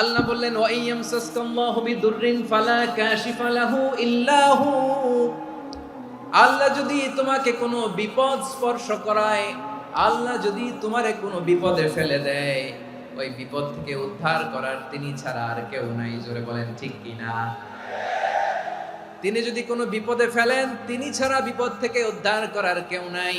আল্লাহ বললেন, ওয়াইয়াম সাসকাল্লাহু বিদুররিন ফালা কাশিফা লাহু আল্লাহ যদি তোমাকে কোনো বিপদ স্পর্শ করায়, আল্লাহ যদি তোমারে কোনো বিপদে ফেলে দেয়, ওই বিপদ থেকে উদ্ধার করার তিনি ছাড়া আর কেউ নাই। জোরে বলেন, ঠিক কিনা তিনি যদি কোনো বিপদে ফেলেন, তিনি ছাড়া বিপদ থেকে উদ্ধার করার কেউ নাই।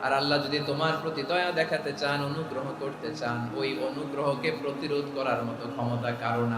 আর আল্লাহ যদি তোমার প্রতি দয়া দেখাতে চান, অনুগ্রহ করতে চান, ওই অনুগ্রহকে প্রতিরোধ করার মতো ক্ষমতা কারণ